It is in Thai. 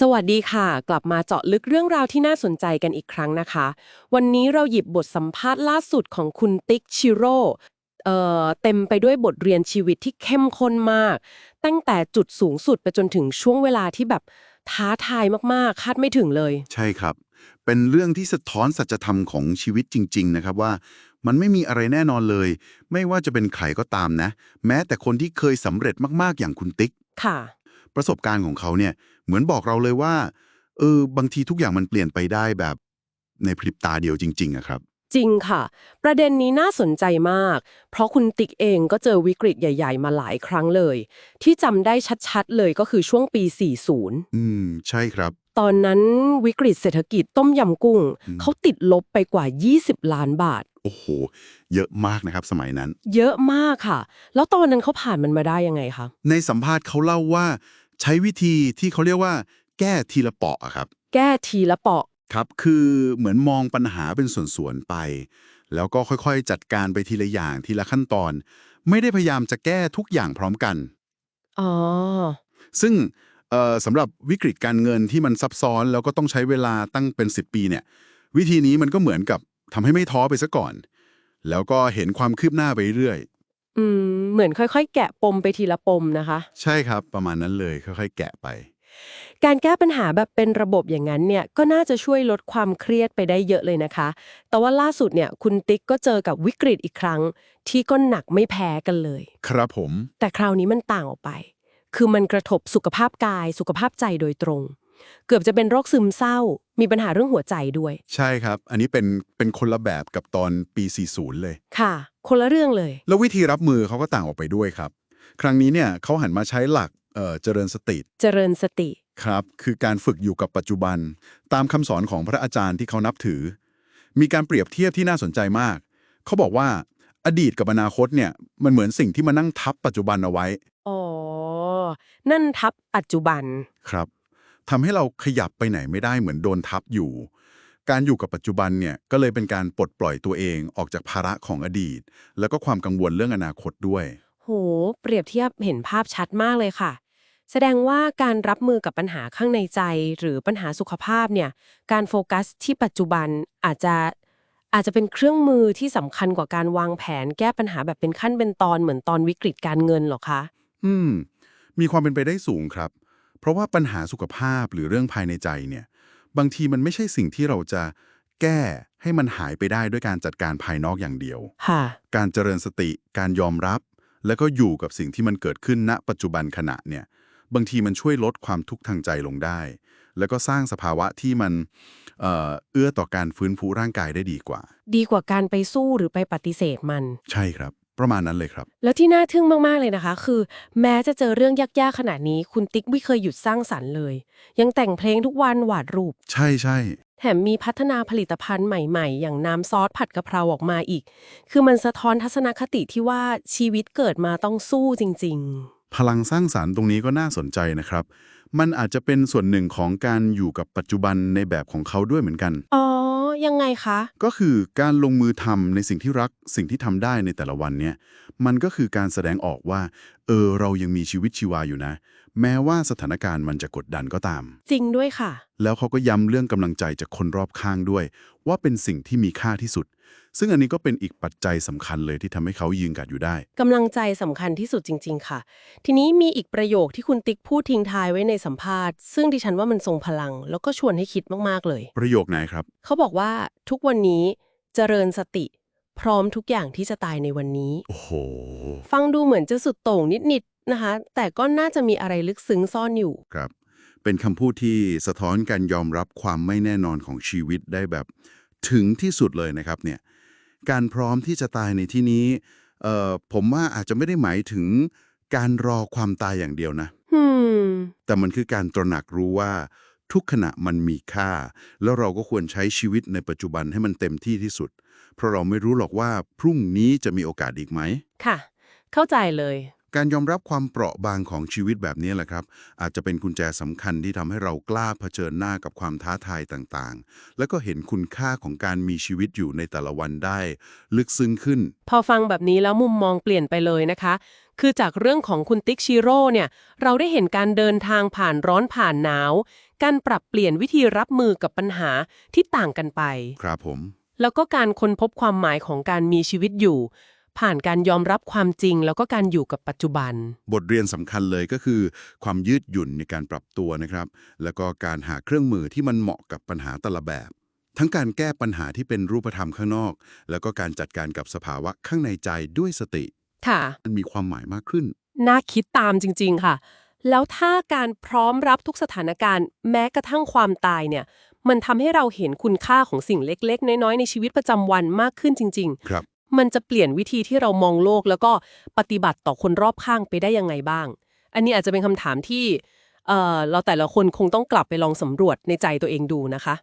สวัสดีค่ะ กลับมาเจาะลึกเรื่องราวที่น่าสนใจกันอีกครั้งนะคะ วันนี้เราหยิบบทสัมภาษณ์ล่าสุดของคุณติ๊กชิโร่เอ่อเต็มไปด้วยบทเรียนชีวิตที่เข้มข้นมาก ตั้งแต่จุดสูงสุดไปจนถึงช่วงเวลาที่แบบท้าทายมากๆ คาดไม่ถึงเลย ใช่ครับ เป็นเรื่องที่สะท้อนสัจธรรมของชีวิตจริง ๆ นะครับว่า มันไม่มีอะไรแน่นอนเลย ไม่ว่าจะเป็นใครก็ตามนะ แม้แต่คนที่เคยสำเร็จมากๆอย่างคุณติ๊กค่ะ ประสบการณ์ของเขาเนี่ยเหมือนบอกเราเลยว่าเออบางทีทุกอย่างมันเปลี่ยนไปได้แบบในพริบตาเดียวจริงๆอะครับ จริงค่ะ ประเด็นนี้น่าสนใจมาก เพราะคุณติ๊กเองก็เจอวิกฤตใหญ่ ๆ มาหลายครั้งเลย ที่จำได้ชัดๆ เลยก็คือช่วงปี 40 อืม ใช่ครับ ตอนนั้นวิกฤตเศรษฐกิจต้มยำกุ้งอืมเขาติดลบไปกว่า 20 ล้านบาท โอ้โห เยอะมากนะครับสมัยนั้น เยอะมากค่ะ แล้วตอนนั้นเขาผ่านมันมาได้ยังไงคะในสัมภาษณ์เขาเล่าว่า ใช้วิธีที่เขาเรียกว่า แก้ทีละเปาะอะครับ แก้ทีละเปาะครับคือเหมือนมองปัญหาเป็นส่วนๆไป แล้วก็ค่อยๆ จัดการไปทีละอย่างทีละขั้นตอน ไม่ได้พยายามจะแก้ทุกอย่างพร้อมกันอ๋อซึ่งเอ่อสำหรับวิกฤตการเงินที่มันซับซ้อน แล้วก็ต้องใช้เวลาตั้งเป็น 10 ปีเนี่ย วิธีนี้มันก็เหมือนกับทำให้ไม่ท้อไปซะก่อน แล้วก็เห็นความคืบหน้าไปเรื่อย อืมเหมือนค่อยๆ แกะปมไปทีละปมนะคะ ใช่ครับประมาณนั้นเลยค่อยๆ แกะไป การแก้ปัญหาแบบเป็นระบบอย่างนั้นเนี่ยก็น่าจะช่วยลดความเครียดไปได้เยอะเลยนะคะ แต่ว่าล่าสุดเนี่ยคุณติ๊กก็เจอกับวิกฤตอีกครั้ง ที่ก็หนักไม่แพ้กันเลย ครับผม แต่คราวนี้มันต่างออกไป คือมันกระทบสุขภาพกาย สุขภาพใจโดยตรง เกือบจะเป็นโรคซึมเศร้า มีปัญหาเรื่องหัวใจด้วย ใช่ครับ อันนี้เป็นเป็นคนละแบบกับตอนปี 40 เลย ค่ะ คนละเรื่องเลย แล้ววิธีรับมือเขาก็ต่างออกไปด้วยครับ ครั้งนี้เนี่ยเขาหันมาใช้หลักเอ่อเจริญสติเจริญสติครับ คือการฝึกอยู่กับปัจจุบัน ตามคำสอนของพระอาจารย์ที่เขานับถือ มีการเปรียบเทียบที่น่าสนใจมาก เขาบอกว่าอดีตกับอนาคตเนี่ยมันเหมือนสิ่งที่มานั่งทับปัจจุบันเอาไว้ อ๋อ นั่นทับปัจจุบัน ครับทำให้เราขยับไปไหนไม่ได้เหมือนโดนทับอยู่ การอยู่กับปัจจุบันเนี่ยก็เลยเป็นการปลดปล่อยตัวเองออกจากภาระของอดีต แล้วก็ความกังวลเรื่องอนาคตด้วย โห เปรียบเทียบเห็นภาพชัดมากเลยค่ะ แสดงว่าการรับมือกับปัญหาข้างในใจ หรือปัญหาสุขภาพเนี่ย การโฟกัสที่ปัจจุบันอาจจะอาจจะเป็นเครื่องมือที่สำคัญกว่าการวางแผนแก้ปัญหาแบบเป็นขั้นเป็นตอนเหมือนตอนวิกฤตการเงินเหรอคะ อืม มีความเป็นไปได้สูงครับ เพราะว่าปัญหาสุขภาพหรือเรื่องภายในใจเนี่ย บางทีมันไม่ใช่สิ่งที่เราจะแก้ให้มันหายไปได้ด้วยการจัดการภายนอกอย่างเดียว ค่ะ การเจริญสติ การยอมรับ แล้วก็อยู่กับสิ่งที่มันเกิดขึ้นณ ปัจจุบันขณะเนี่ย บางทีมันช่วยลดความทุกข์ทางใจลงได้ แล้วก็สร้างสภาวะที่มันเอ่อเอื้อต่อการฟื้นฟูร่างกายได้ดีกว่า ดีกว่าการไปสู้หรือไปปฏิเสธมัน ใช่ครับ ประมาณนั้นเลยครับ แล้วที่น่าทึ่งมากๆเลยนะคะ คือ แม้จะเจอเรื่องยากๆขนาดนี้ คุณติ๊กไม่เคยหยุดสร้างสรรค์เลย ยังแต่งเพลงทุกวันวาดรูป ใช่ใช่แถมมีพัฒนาผลิตภัณฑ์ใหม่ๆ อย่างน้ำซอสผัดกะเพราออกมาอีก คือมันสะท้อนทัศนคติที่ว่าชีวิตเกิดมาต้องสู้จริงพลังสร้างสารรค์ตรงนี้ก็น่าสนใจนะครับ มันอาจจะเป็นส่วนหนึ่งของการอยู่กับปัจจุบันในแบบของเขาด้วยเหมือนกันๆอ๋อ ยังไงคะ ก็คือการลงมือทำในสิ่งที่รักสิ่งที่ทำได้ในแต่ละวันเนี่ยมันก็คือการแสดงออกว่า เออ เรายังมีชีวิตชีวาอยู่นะ แม้ว่าสถานการณ์มันจะกดดันก็ตาม จริงด้วยค่ะ แล้วเขาก็ย้ำเรื่องกำลังใจจากคนรอบข้างด้วย ว่าเป็นสิ่งที่มีค่าที่สุด ซึ่งอันนี้ก็เป็นอีกปัจจัยสำคัญเลยที่ทำให้เขายืนกัดอยู่ได้กำลังใจสำคัญที่สุดจริง ๆ ค่ะ ทีนี้มีอีกประโยคที่คุณติ๊กพูดทิ้งท้ายไว้ในสัมภาษณ์ ซึ่งดิฉันว่ามันทรงพลัง แล้วก็ชวนให้คิดมากๆเลย ประโยคไหนครับ เขาบอกว่าทุกวันนี้เจริญสติ พร้อมทุกอย่างที่จะตายในวันนี้ โอ้โห ฟังดูเหมือนจะสุดโต่งนิดๆนะคะ แต่ก็น่าจะมีอะไรลึกซึ้งซ่อนอยู่ ครับ เป็นคำพูดที่สะท้อนการยอมรับความไม่แน่นอนของชีวิตได้แบบ ถึงที่สุดเลยนะครับเนี่ยการพร้อมที่จะตายในที่นี้เอ่อผมว่าอาจจะไม่ได้หมายถึงการรอความตายอย่างเดียวนะอืมแต่มันคือการตระหนักรู้ว่าทุกขณะมันมีค่า แล้วเราก็ควรใช้ชีวิตในปัจจุบันให้มันเต็มที่ที่สุด เพราะเราไม่รู้หรอกว่าพรุ่งนี้จะมีโอกาสอีกไหม ค่ะ เข้าใจเลย การยอมรับความเปราะบางของชีวิตแบบนี้แหละครับ อาจจะเป็นกุญแจสำคัญที่ทำให้เรากล้าเผชิญหน้ากับความท้าทายต่างๆ แล้วก็เห็นคุณค่าของการมีชีวิตอยู่ในแต่ละวันได้ ลึกซึ้งขึ้น พอฟังแบบนี้แล้วมุมมองเปลี่ยนไปเลยนะคะ คือจากเรื่องของคุณติ๊กชิโร่เนี่ย เราได้เห็นการเดินทางผ่านร้อนผ่านหนาว การปรับเปลี่ยนวิธีรับมือกับปัญหาที่ต่างกันไป ครับผม แล้วก็การค้นพบความหมายของการมีชีวิตอยู่ ผ่านการยอมรับความจริง แล้วก็การอยู่กับปัจจุบัน บทเรียนสำคัญเลยก็คือความยืดหยุ่นในการปรับตัวนะครับ แล้วก็การหาเครื่องมือที่มันเหมาะกับปัญหาแต่ละแบบ ทั้งการแก้ปัญหาที่เป็นรูปธรรมข้างนอก แล้วก็การจัดการกับสภาวะข้างในใจด้วยสติ ค่ะ มันมีความหมายมากขึ้น น่าคิดตามจริง ๆ ค่ะ แล้วถ้าการพร้อมรับทุกสถานการณ์ แม้กระทั่งความตายเนี่ย มันทำให้เราเห็นคุณค่าของสิ่งเล็ก ๆ น้อยๆ ในชีวิตประจำวันมากขึ้นจริงครับๆ มันจะเปลี่ยนวิธีที่เรามองโลก แล้วก็ปฏิบัติต่อคนรอบข้างไปได้ยังไงบ้าง อันนี้อาจจะเป็นคำถามที่เอ่อเราแต่ละคนคงต้องกลับไปลองสำรวจในใจตัวเองดูนะคะ